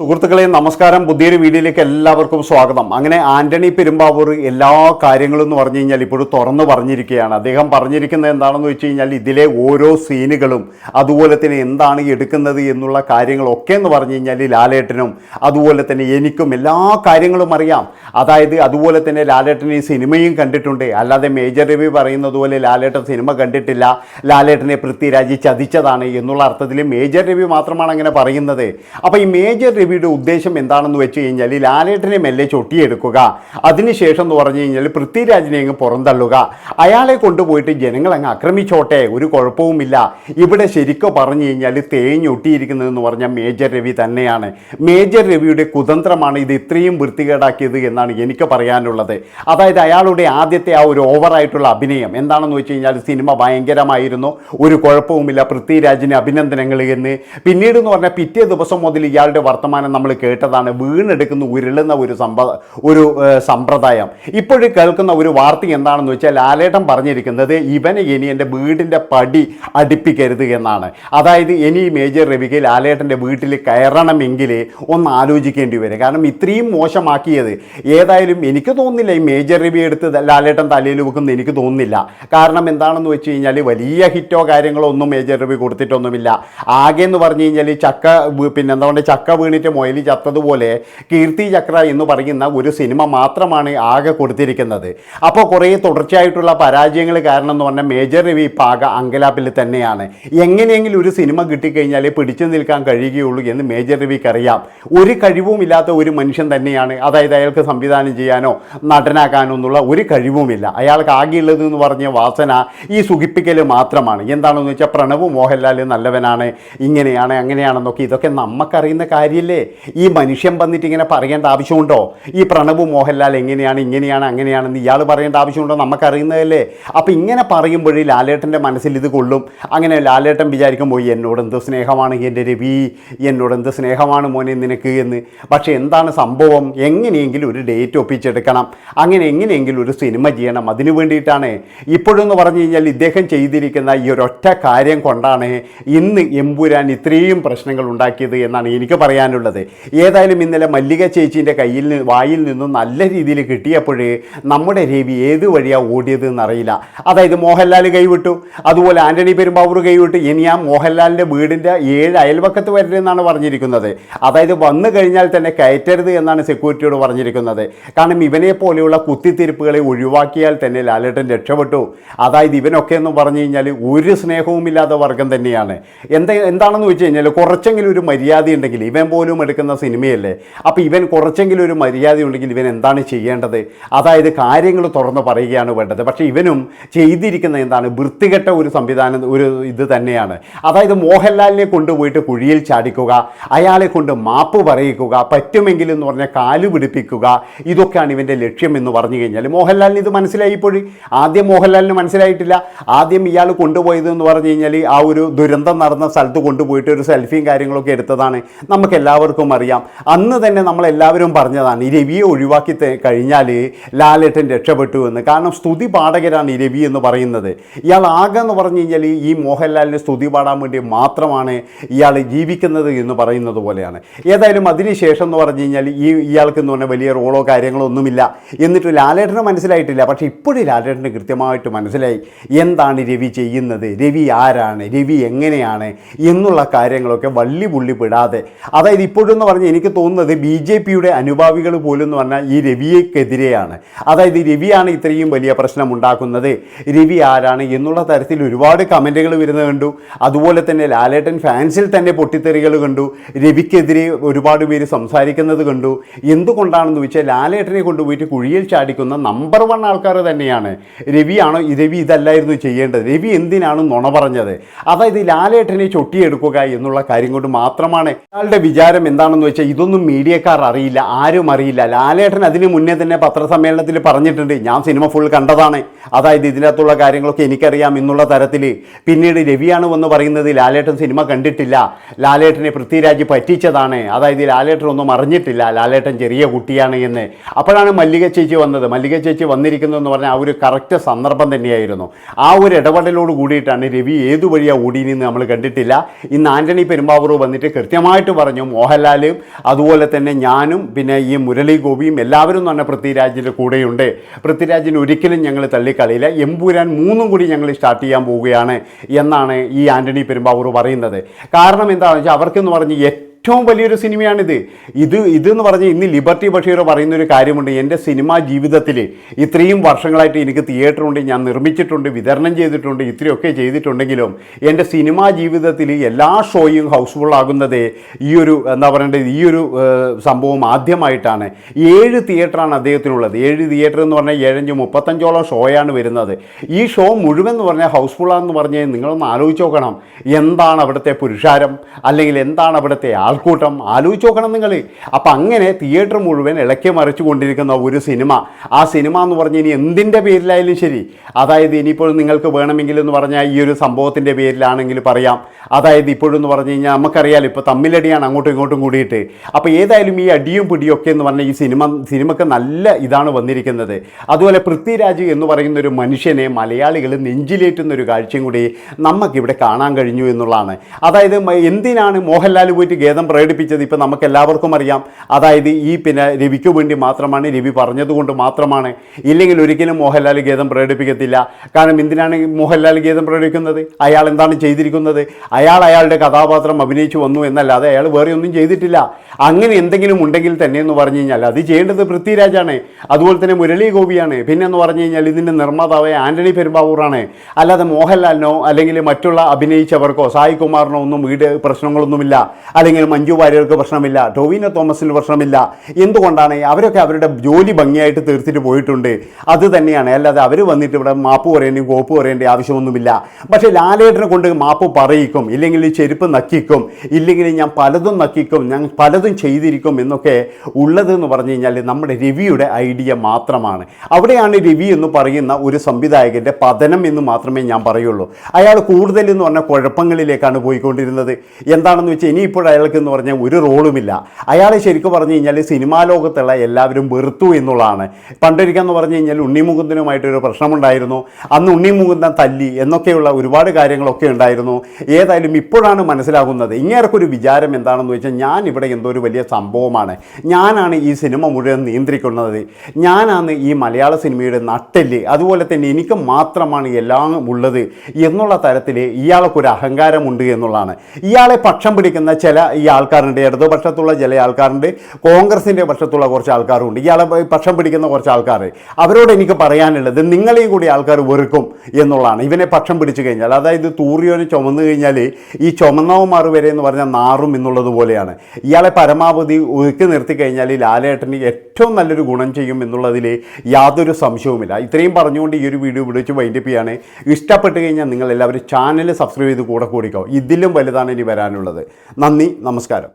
സുഹൃത്തുക്കളെ നമസ്കാരം. പുതിയൊരു വീഡിയോയിലേക്ക് എല്ലാവർക്കും സ്വാഗതം. അങ്ങനെ ആന്റണി പെരുമ്പാവൂർ എല്ലാ കാര്യങ്ങളും എന്ന് പറഞ്ഞു കഴിഞ്ഞാൽ ഇപ്പോഴും തുറന്നു പറഞ്ഞിരിക്കുകയാണ്. അദ്ദേഹം പറഞ്ഞിരിക്കുന്നത് എന്താണെന്ന് വെച്ച് കഴിഞ്ഞാൽ ഇതിലെ ഓരോ സീനുകളും അതുപോലെ തന്നെ എന്താണ് എടുക്കുന്നത് എന്നുള്ള കാര്യങ്ങളൊക്കെ എന്ന് പറഞ്ഞു കഴിഞ്ഞാൽ ലാലേട്ടനും അതുപോലെ തന്നെ എനിക്കും എല്ലാ കാര്യങ്ങളും അറിയാം. അതായത് അതുപോലെ തന്നെ ലാലേട്ടൻ ഈ സിനിമയും കണ്ടിട്ടുണ്ട്. അല്ലാതെ മേജർ രവി പറയുന്നത് പോലെ ലാലേട്ടൻ സിനിമ കണ്ടിട്ടില്ല. ലാലേട്ടനെ പൃഥ്വിരാജ് ചതിച്ചതാണ് എന്നുള്ള അർത്ഥത്തിൽ മേജർ രവി മാത്രമാണ് അങ്ങനെ പറയുന്നത്. അപ്പോൾ ഈ മേജർ രവിയുടെ ഉദ്ദേശം എന്താണെന്ന് വെച്ച് കഴിഞ്ഞാൽ ലാലേട്ടനെ മെല്ലെ ചൊട്ടിയെടുക്കുക. അതിനുശേഷം എന്ന് പറഞ്ഞു കഴിഞ്ഞാൽ പൃഥ്വിരാജിനെ അങ്ങ് പുറന്തള്ളുക. അയാളെ കൊണ്ടുപോയിട്ട് ജനങ്ങൾ അങ്ങ് ആക്രമിച്ചോട്ടെ ഒരു കുഴപ്പവുമില്ല. ഇവിടെ ശരിക്കും പറഞ്ഞു കഴിഞ്ഞാൽ തേഞ്ഞൊട്ടിയിരിക്കുന്നതെന്ന് പറഞ്ഞാൽ മേജർ രവി തന്നെയാണ്. മേജർ രവിയുടെ കുതന്ത്രമാണ് ഇത് ഇത്രയും വൃത്തികേടാക്കിയത് എന്നാണ് എനിക്ക് പറയാനുള്ളത്. അതായത് അയാളുടെ ആദ്യത്തെ ആ ഒരു ഓവറായിട്ടുള്ള അഭിനയം എന്താണെന്ന് വെച്ച് കഴിഞ്ഞാൽ സിനിമ ഭയങ്കരമായിരുന്നു. ഒരു കുഴപ്പവുമില്ല പൃഥ്വിരാജിന് അഭിനന്ദനങ്ങൾ എന്ന്. പിന്നീട് എന്ന് പറഞ്ഞാൽ പിറ്റേ ദിവസം മുതൽ ഇയാളുടെ വർത്തമാനം നമ്മൾ കേട്ടതാണ് വീണെടുക്കുന്ന ഉരുളുന്ന ഒരു സമ്പ ഒരു സമ്പ്രദായം. ഇപ്പോഴും കേൾക്കുന്ന ഒരു വാർത്ത എന്താണെന്ന് വെച്ചാൽ ലാലേട്ടൻ പറഞ്ഞിരിക്കുന്നത് ഇവനെ ഇനി എന്റെ വീടിന്റെ പടി അടുപ്പിക്കരുത് എന്നാണ്. അതായത് ഇനി മേജർ രവിക്ക് ലാലേട്ടന്റെ വീട്ടിൽ കയറണമെങ്കിൽ ഒന്ന് ആലോചിക്കേണ്ടി വരും. കാരണം ഇത്രയും മോശമാക്കിയത് ഏതായാലും എനിക്ക് തോന്നുന്നില്ല ഈ മേജർ രവി എടുത്ത് ലാലേട്ടൻ തലയിൽ വെക്കുന്നത് എനിക്ക് തോന്നുന്നില്ല. കാരണം എന്താണെന്ന് വെച്ച് കഴിഞ്ഞാൽ വലിയ ഹിറ്റോ കാര്യങ്ങളോ ഒന്നും മേജർ രവി കൊടുത്തിട്ടൊന്നുമില്ല. ആകെ എന്ന് പറഞ്ഞു കഴിഞ്ഞാൽ ചക്ക പിന്നെ എന്താ പറയുക ചക്ക വീണിട്ട് മൊയലി ചത്തതുപോലെ കീർത്തി ചക്ര എന്ന് പറയുന്ന ഒരു സിനിമ മാത്രമാണ് ആകെ കൊടുത്തിരിക്കുന്നത്. അപ്പോൾ കുറേ തുടർച്ചയായിട്ടുള്ള പരാജയങ്ങൾ കാരണം എന്ന് പറഞ്ഞാൽ മേജർ രവി ഇപ്പം ആകെ അങ്കലാപ്പിൽ തന്നെയാണ്. എങ്ങനെയെങ്കിലും ഒരു സിനിമ കിട്ടിക്കഴിഞ്ഞാൽ പിടിച്ചു നിൽക്കാൻ കഴിയുകയുള്ളൂ എന്ന് മേജർ രവിക്ക് അറിയാം. ഒരു കഴിവും ഇല്ലാത്ത ഒരു മനുഷ്യൻ തന്നെയാണ്. അതായത് അയാൾക്ക് സംവിധാനം ചെയ്യാനോ നടനാക്കാനോ എന്നുള്ള ഒരു കഴിവുമില്ല. അയാൾക്ക് ആകെയുള്ളത് എന്ന് പറഞ്ഞ വാസന ഈ സുഖിപ്പിക്കൽ മാത്രമാണ്. എന്താണെന്ന് വെച്ചാൽ പ്രണവ് മോഹൻലാൽ നല്ലവനാണ് ഇങ്ങനെയാണ് അങ്ങനെയാണെന്നൊക്കെ ഇതൊക്കെ നമുക്കറിയുന്ന കാര്യമില്ലേ ഈ മനുഷ്യൻ വന്നിട്ട് ഇങ്ങനെ പറയേണ്ട ആവശ്യമുണ്ടോ? ഈ പ്രണവ് മോഹൻലാൽ എങ്ങനെയാണ് ഇങ്ങനെയാണ് അങ്ങനെയാണെന്ന് ഇയാൾ പറയേണ്ട ആവശ്യമുണ്ടോ? നമുക്കറിയുന്നതല്ലേ? അപ്പോൾ ഇങ്ങനെ പറയുമ്പോഴേ ലാലേട്ടന്റെ മനസ്സിൽ ഇത് കൊള്ളും. അങ്ങനെ ലാലേട്ടൻ വിചാരിക്കുമ്പോൾ എന്നോട് എന്ത് സ്നേഹമാണ് എന്റെ രവി എന്നോട് എന്ത് സ്നേഹമാണ് മോനെ നിനക്ക് എന്ന്. പക്ഷേ എന്താണ് സംഭവം? എങ്ങനെയെങ്കിലും ഒരു ഡേറ്റ് ഒപ്പിച്ചെടുക്കണം. അങ്ങനെ എങ്ങനെയെങ്കിലും ഒരു സിനിമ ചെയ്യണം. അതിനു വേണ്ടിയിട്ടാണ്. ഇപ്പോഴെന്ന് പറഞ്ഞു കഴിഞ്ഞാൽ ഇദ്ദേഹം ചെയ്തിരിക്കുന്ന ഈ ഒരൊറ്റ കാര്യം കൊണ്ടാണ് ഇന്ന് എമ്പുരാൻ ഇത്രയും പ്രശ്നങ്ങൾ ഉണ്ടാക്കിയത് എന്നാണ് എനിക്ക് പറയാനുള്ളത്. ഏതായാലും ഇന്നലെ മല്ലിക ചേച്ചീന്റെ കയ്യിൽ വായിൽ നിന്നും നല്ല രീതിയിൽ കിട്ടിയപ്പോഴേ നമ്മുടെ രവി ഏത് വഴിയാണ് ഓടിയത് എന്നറിയില്ല അതായത് മോഹൻലാൽ കൈവിട്ടു. അതുപോലെ ആന്റണി പെരുമ്പാവൂർ കൈവിട്ടു. ഇനി ആ മോഹൻലാലിന്റെ വീടിന്റെ ഏഴ് അയൽവക്കത്ത് വരരുതെന്നാണ് പറഞ്ഞിരിക്കുന്നത്. അതായത് വന്നു കഴിഞ്ഞാൽ തന്നെ കയറ്റരുത് എന്നാണ് സെക്യൂരിറ്റിയോട് പറഞ്ഞിരിക്കുന്നത്. കാരണം ഇവനെ പോലെയുള്ള കുത്തിത്തിരിപ്പുകളെ ഒഴിവാക്കിയാൽ തന്നെ ലാലേട്ടൻ രക്ഷപ്പെട്ടു. അതായത് ഇവനൊക്കെ എന്ന് പറഞ്ഞു കഴിഞ്ഞാൽ ഒരു സ്നേഹവുമില്ലാത്ത വർഗം തന്നെയാണ്. എന്താ എന്താണെന്ന് വെച്ച് കഴിഞ്ഞാൽ കുറച്ചെങ്കിലും ഒരു മര്യാദ ഉണ്ടെങ്കിൽ ഇവൻ പോലും എടുക്കുന്ന സിനിമയല്ലേ? അപ്പോൾ ഇവൻ കുറച്ചെങ്കിലും ഒരു മര്യാദ ഉണ്ടെങ്കിൽ ഇവൻ എന്താണ് ചെയ്യേണ്ടത്? അതായത് കാര്യങ്ങൾ തുറന്ന് പറയുകയാണ് വേണ്ടത്. പക്ഷേ ഇവനും ചെയ്തിരിക്കുന്ന എന്താണ്? വൃത്തികെട്ട ഒരു സംവിധാനം ഒരു ഇത് തന്നെയാണ്. അതായത് മോഹൻലാലിനെ കൊണ്ടുപോയിട്ട് കുഴിയിൽ ചാടിക്കുക അയാളെ കൊണ്ട് മാപ്പ് പറയിക്കുക പറ്റുമെങ്കിൽ എന്ന് പറഞ്ഞാൽ കാൽ പിടിപ്പിക്കുക ഇതൊക്കെയാണ് ഇവന്റെ ലക്ഷ്യം എന്ന് പറഞ്ഞു കഴിഞ്ഞാൽ. മോഹൻലാലിന് ഇത് മനസ്സിലായിപ്പോഴും? ആദ്യം മോഹൻലാലിന് മനസ്സിലായിട്ടില്ല. ആദ്യം ഇയാൾ കൊണ്ടുപോയത് എന്ന് പറഞ്ഞു കഴിഞ്ഞാൽ ആ ഒരു ദുരന്തം നടന്ന സ്ഥലത്ത് കൊണ്ടുപോയിട്ട് ഒരു സെൽഫിയും കാര്യങ്ങളൊക്കെ എടുത്തതാണ്. നമുക്ക് എല്ലാവർക്കും അറിയാം. അന്ന് തന്നെ നമ്മളെല്ലാവരും പറഞ്ഞതാണ് ഈ രവിയെ ഒഴിവാക്കി കഴിഞ്ഞാൽ ലാലേട്ടൻ രക്ഷപ്പെട്ടു എന്ന്. കാരണം സ്തുതി പാഠകരാണ് ഈ രവി എന്ന് പറയുന്നത്. ഇയാൾ ആകെ എന്ന് പറഞ്ഞു കഴിഞ്ഞാൽ ഈ മോഹൻലാലിന് സ്തുതി പാടാൻ വേണ്ടി മാത്രമാണ് ഇയാൾ ജീവിക്കുന്നത് എന്ന് പറയുന്നത് പോലെയാണ്. ഏതായാലും അതിനുശേഷം എന്ന് പറഞ്ഞു കഴിഞ്ഞാൽ ഈ ഇയാൾക്ക് എന്ന് പറഞ്ഞാൽ വലിയ റോളോ കാര്യങ്ങളോ ഒന്നുമില്ല എന്നിട്ട് ലാലേട്ടന് മനസ്സിലായിട്ടില്ല. പക്ഷേ ഇപ്പോഴും ലാലേട്ടന് കൃത്യമായിട്ട് മനസ്സിലായി എന്താണ് രവി ചെയ്യുന്നത് രവി ആരാണ് രവി എങ്ങനെയാണ് എന്നുള്ള കാര്യങ്ങളൊക്കെ വള്ളി പുള്ളി പെടാതെ. അതായത് ഇപ്പോഴെന്ന് പറഞ്ഞാൽ എനിക്ക് തോന്നുന്നത് ബി ജെ പിയുടെ അനുഭാവികൾ പോലും എന്ന് പറഞ്ഞാൽ ഈ രവിയെക്കെതിരെയാണ്. അതായത് രവിയാണ് ഇത്രയും വലിയ പ്രശ്നം ഉണ്ടാക്കുന്നത്. രവി ആരാണ് എന്നുള്ള തരത്തിൽ ഒരുപാട് കമന്റുകൾ വരുന്നത് കണ്ടു. അതുപോലെ തന്നെ ലാലേട്ടൻ ഫാൻസിൽ തന്നെ പൊട്ടിത്തെറികൾ കണ്ടു. രവിക്കെതിരെ ഒരുപാട് പേര് സംസാരിക്കുന്നത് കണ്ടു. എന്തുകൊണ്ടാണെന്ന് വെച്ചാൽ ലാലേട്ടനെ കൊണ്ടുപോയിട്ട് കുഴിയിൽ ചാടിക്കുന്ന നമ്പർ വൺ ആൾക്കാർ തന്നെയാണ്. രവിയാണോ രവി ഇതല്ലായിരുന്നു ചെയ്യേണ്ടത്? രവി എന്തിനാണ് നുണ പറഞ്ഞത്? അതായത് ലാലേട്ടനെ ചൊട്ടിയെടുക്കുക എന്നുള്ള കാര്യം കൊണ്ട് മാത്രമാണ് അയാളുടെ വിചാരം എന്താണെന്ന് വെച്ചാൽ ഇതൊന്നും മീഡിയക്കാർ അറിയില്ല ആരും അറിയില്ല. ലാലേട്ടൻ അതിന് മുന്നേ തന്നെ പത്രസമ്മേളനത്തിൽ പറഞ്ഞിട്ടുണ്ട് ഞാൻ സിനിമ ഫുൾ കണ്ടതാണ്. അതായത് ഇതിനകത്തുള്ള കാര്യങ്ങളൊക്കെ എനിക്കറിയാം എന്നുള്ള തരത്തിൽ. പിന്നീട് രവിയാണ് വന്ന് പറയുന്നത് ലാലേട്ടൻ സിനിമ കണ്ടിട്ടില്ല. ലാലേട്ടനെ പൃഥ്വിരാജ് പറ്റിച്ചതാണ്. അതായത് ലാലേട്ടൻ ഒന്നും അറിഞ്ഞിട്ടില്ല. ലാലേട്ടൻ ചെറിയ കുട്ടിയാണ് എന്ന്. അപ്പോഴാണ് മല്ലിക ചേച്ചി വന്നത്. മല്ലിക ചേച്ചി വന്നിരിക്കുന്നതെന്ന് പറഞ്ഞാൽ ആ ഒരു കറക്റ്റ് സന്ദർഭം തന്നെയായിരുന്നു. ആ ഒരു ഇടപെടലോട് കൂടിയിട്ടാണ് രവി ഏതു വഴിയാണ് ഓടിയെന്ന് നമ്മൾ കണ്ടിട്ടില്ല. ഇന്ന് ആന്റണി പെരുമ്പാവൂർ വന്നിട്ട് കൃത്യമായിട്ട് പറഞ്ഞു മോഹൻലാലും അതുപോലെ തന്നെ ഞാനും പിന്നെ ഈ മുരളി ഗോപിയും എല്ലാവരും എന്ന് പറഞ്ഞാൽ പൃഥ്വിരാജിന്റെ കൂടെയുണ്ട്. പൃഥ്വിരാജിന് ഒരിക്കലും ഞങ്ങൾ തള്ളിക്കളിയില്ല. എമ്പൂരാൻ മൂന്നും കൂടി ഞങ്ങൾ സ്റ്റാർട്ട് ചെയ്യാൻ പോവുകയാണ് എന്നാണ് ഈ ആന്റണി പെരുമ്പാവൂർ പറയുന്നത്. കാരണം എന്താണെന്ന് വെച്ചാൽ അവർക്കെന്ന് പറഞ്ഞ് ഏറ്റവും വലിയൊരു സിനിമയാണിത്. ഇത് ഇതെന്ന് പറഞ്ഞ് ഇന്ന് ലിബർട്ടി ബഷീർ പറയുന്ന ഒരു കാര്യമുണ്ട്. എന്റെ സിനിമാ ജീവിതത്തിൽ ഇത്രയും വർഷങ്ങളായിട്ട് എനിക്ക് തിയേറ്ററുണ്ട്. ഞാൻ നിർമ്മിച്ചിട്ടുണ്ട് വിതരണം ചെയ്തിട്ടുണ്ട് ഇത്രയൊക്കെ ചെയ്തിട്ടുണ്ടെങ്കിലും എന്റെ സിനിമാ ജീവിതത്തിൽ എല്ലാ ഷോയും ഹൗസ്ഫുൾ ആകുന്നത് ഈ ഒരു എന്താ പറയേണ്ടത് ഈ ഒരു സംഭവം ആദ്യമായിട്ടാണ്. ഏഴ് തിയേറ്ററാണ് അദ്ദേഹത്തിനുള്ളത്. ഏഴ് തിയേറ്റർ എന്ന് പറഞ്ഞാൽ ഏഴഞ്ച് മുപ്പത്തഞ്ചോളം ഷോയാണ് വരുന്നത്. ഈ ഷോ മുഴുവൻ എന്ന് പറഞ്ഞാൽ ഹൗസ്ഫുള്ളാന്ന് പറഞ്ഞ് നിങ്ങളൊന്ന് ആലോചിച്ച് നോക്കണം. എന്താണ് അവിടുത്തെ പുരുഷാരം? അല്ലെങ്കിൽ എന്താണ് അവിടുത്തെ ആൾക്കൂട്ടം ആലോചിച്ച് നോക്കണം നിങ്ങൾ. അപ്പം അങ്ങനെ തിയേറ്റർ മുഴുവൻ ഇളക്കി മറിച്ചു കൊണ്ടിരിക്കുന്ന ഒരു സിനിമ. ആ സിനിമ എന്ന് പറഞ്ഞ് ഇനി എന്തിന്റെ പേരിലായാലും ശരി. അതായത് ഇനിയിപ്പോൾ നിങ്ങൾക്ക് വേണമെങ്കിൽ എന്ന് പറഞ്ഞാൽ ഈ ഒരു സംഭവത്തിന്റെ പേരിലാണെങ്കിൽ പറയാം. അതായത് ഇപ്പോഴെന്ന് പറഞ്ഞു കഴിഞ്ഞാൽ നമുക്കറിയാലോ ഇപ്പോൾ തമ്മിലടിയാണ് അങ്ങോട്ടും ഇങ്ങോട്ടും കൂടിയിട്ട്. അപ്പോൾ ഏതായാലും ഈ അടിയും പിടിയും ഒക്കെ എന്ന് പറഞ്ഞാൽ ഈ സിനിമ സിനിമക്ക് നല്ല ഇതാണ് വന്നിരിക്കുന്നത്. അതുപോലെ പൃഥ്വിരാജ് എന്ന് പറയുന്ന ഒരു മനുഷ്യനെ മലയാളികൾ നെഞ്ചിലേറ്റുന്ന ഒരു കാഴ്ചയും കൂടി നമുക്കിവിടെ കാണാൻ കഴിഞ്ഞു എന്നുള്ളതാണ്. അതായത് എന്തിനാണ് മോഹൻലാൽ പോയിട്ട് ഖേദം പ്രകടിപ്പിച്ചത് ഇപ്പം നമുക്ക് എല്ലാവർക്കും അറിയാം. അതായത് ഈ പിന്നെ രവിക്ക് വേണ്ടി മാത്രമാണ് രവി പറഞ്ഞതുകൊണ്ട് മാത്രമാണ്. ഇല്ലെങ്കിൽ ഒരിക്കലും മോഹൻലാൽ ഗീതം പ്രകടിപ്പിക്കത്തില്ല. കാരണം എന്തിനാണ് മോഹൻലാൽ ഗീതം പ്രകടിപ്പിക്കുന്നത്? അയാൾ എന്താണ് ചെയ്തിരിക്കുന്നത്? അയാൾ അയാളുടെ കഥാപാത്രം അഭിനയിച്ചു വന്നു എന്നല്ലാതെ അയാൾ വേറെ ഒന്നും ചെയ്തിട്ടില്ല. അങ്ങനെ എന്തെങ്കിലും ഉണ്ടെങ്കിൽ തന്നെ എന്ന് പറഞ്ഞു കഴിഞ്ഞാൽ അത് ചെയ്യേണ്ടത് പൃഥ്വിരാജാണ്. അതുപോലെ തന്നെ മുരളി ഗോപിയാണ്. പിന്നെ എന്ന് പറഞ്ഞു കഴിഞ്ഞാൽ ഇതിന്റെ നിർമ്മാതാവായ ആന്റണി പെരുമ്പാവൂറാണ്. അല്ലാതെ മോഹൻലാലിനോ അല്ലെങ്കിൽ മറ്റുള്ള അഭിനയിച്ചവർക്കോ സായി കുമാറിനോ ഒന്നും വീട് പ്രശ്നങ്ങളൊന്നുമില്ല. അല്ലെങ്കിൽ മഞ്ജു വാര്യർക്ക് പ്രശ്നമില്ല ടൊവിനോ തോമസിന് പ്രശ്നമില്ല. എന്തുകൊണ്ടാണ് അവരൊക്കെ അവരുടെ ജോലി ഭംഗിയായിട്ട് തീർത്തിട്ട് പോയിട്ടുണ്ട്? അത് തന്നെയാണ്. അല്ലാതെ അവർ വന്നിട്ട് ഇവിടെ മാപ്പ് പറയേണ്ടി കോപ്പ് പറയേണ്ട ആവശ്യമൊന്നുമില്ല. പക്ഷേ ലാലേട്ടനെ കൊണ്ട് മാപ്പ് പറയിക്കും ഇല്ലെങ്കിൽ ചെരുപ്പ് നക്കിക്കും ഇല്ലെങ്കിൽ ഞാൻ പലതും നക്കിക്കും ഞാൻ പലതും ചെയ്തിരിക്കും എന്നൊക്കെ ഉള്ളതെന്ന് പറഞ്ഞു കഴിഞ്ഞാൽ നമ്മുടെ രവിയുടെ ഐഡിയ മാത്രമാണ്. അവിടെയാണ് രവി എന്ന് പറയുന്ന ഒരു സംവിധായകന്റെ പതനം എന്ന് മാത്രമേ ഞാൻ പറയുള്ളൂ. അയാൾ കൂടുതലെന്ന് പറഞ്ഞാൽ കുഴപ്പങ്ങളിലേക്കാണ് പോയിക്കൊണ്ടിരുന്നത്. എന്താണെന്ന് വെച്ചാൽ ഇനിയിപ്പോൾ അയാൾക്ക് എന്ന് പറഞ്ഞാൽ ഒരു റോളുമില്ല. അയാളെ ശരിക്കും പറഞ്ഞു കഴിഞ്ഞാൽ സിനിമാ ലോകത്തുള്ള എല്ലാവരും വെറുത്തു എന്നുള്ളതാണ്. പണ്ടൊരിക്കാന്ന് പറഞ്ഞു കഴിഞ്ഞാൽ ഉണ്ണിമുകുന്ദനുമായിട്ടൊരു പ്രശ്നമുണ്ടായിരുന്നു. അന്ന് ഉണ്ണിമുകുന്ദൻ തല്ലി എന്നൊക്കെയുള്ള ഒരുപാട് കാര്യങ്ങളൊക്കെ ഉണ്ടായിരുന്നു. ഏതായാലും ഇപ്പോഴാണ് മനസ്സിലാകുന്നത് ഇങ്ങേർക്കൊരു വിചാരം എന്താണെന്ന് വെച്ചാൽ ഞാൻ ഇവിടെ എന്തോ ഒരു വലിയ സംഭവമാണ്. ഞാനാണ് ഈ സിനിമ മുഴുവൻ നിയന്ത്രിക്കുന്നത്. ഞാനാണ് ഈ മലയാള സിനിമയുടെ നട്ടെല്ല്. അതുപോലെ തന്നെ എനിക്ക് മാത്രമാണ് എല്ലാം ഉള്ളത് എന്നുള്ള തരത്തിൽ ഇയാൾക്കൊരു അഹങ്കാരമുണ്ട് എന്നുള്ളതാണ്. ഇയാളെ പക്ഷം പിടിക്കുന്ന ചില ആൾക്കാരുണ്ട് ഇടതുപക്ഷത്തുള്ള ചില ആൾക്കാരുണ്ട് കോൺഗ്രസിന്റെ പക്ഷത്തുള്ള കുറച്ച് ആൾക്കാരുണ്ട്. ഇയാളെ പക്ഷം പിടിക്കുന്ന കുറച്ച് ആൾക്കാർ. അവരോട് എനിക്ക് പറയാനുള്ളത് നിങ്ങളെയും കൂടി ആൾക്കാർ വെറുക്കും എന്നുള്ളതാണ്. ഇവനെ പക്ഷം പിടിച്ചു കഴിഞ്ഞാൽ അതായത് തൂറിയോനെ ചുമന്നു കഴിഞ്ഞാൽ ഈ ചുമന്നവന്മാർ വരെ എന്ന് പറഞ്ഞാൽ നാറും എന്നുള്ളത് പോലെയാണ്. ഇയാളെ പരമാവധി ഒതുക്കി നിർത്തി കഴിഞ്ഞാൽ ലാലേട്ടന് ഏറ്റവും നല്ലൊരു ഗുണം ചെയ്യും എന്നുള്ളതിൽ യാതൊരു സംശയവുമില്ല. ഇത്രയും പറഞ്ഞുകൊണ്ട് ഈ ഒരു വീഡിയോ വിളിച്ച് വൈൻഡപ്പ് ചെയ്യാണ്. ഇഷ്ടപ്പെട്ട് കഴിഞ്ഞാൽ നിങ്ങൾ എല്ലാവരും ചാനൽ സബ്സ്ക്രൈബ് ചെയ്ത് കൂടെ കൂടിക്കോ. ഇതിലും വലുതാണ് ഇനി വരാനുള്ളത്. നന്ദി നമസ്കാരം.